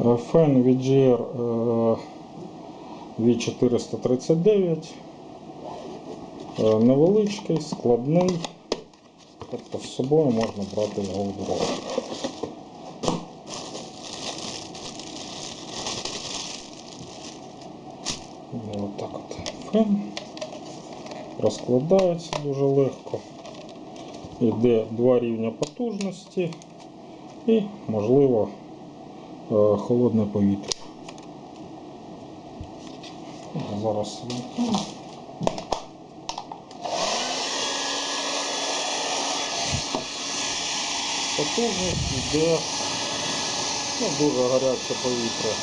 Фен VGR е, V439. Е, Невеличкий, складний. Тобто з собою можна брати його в дорогу. Отак от фен. Розкладається дуже легко. Йде два рівня потужності і, можливо, холодне повітря. Зараз. Потужність йде ну, дуже гаряче повітря.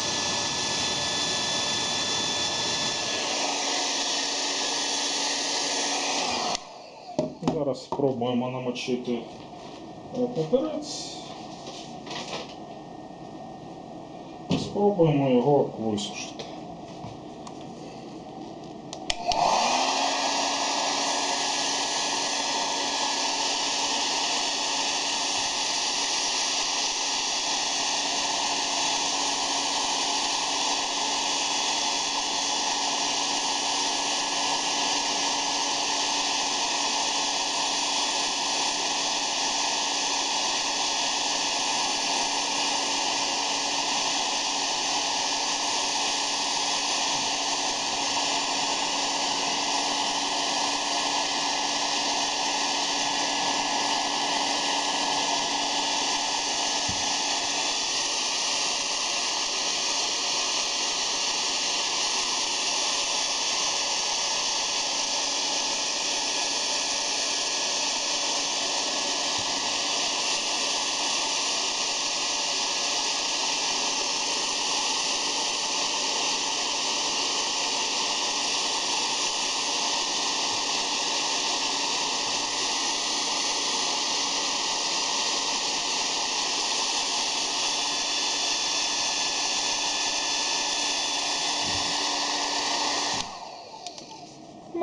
Зараз спробуємо намочити е, папірець. І спробуємо його висушити.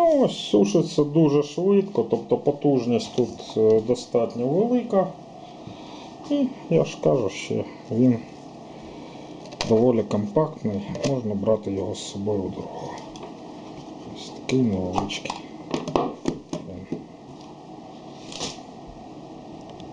Ну, ось сушиться дуже швидко, тобто потужність тут е, достатньо велика. І я ж кажу, що він доволі компактний, можна брати його з собою в дорогу. Ось такий невеличкий.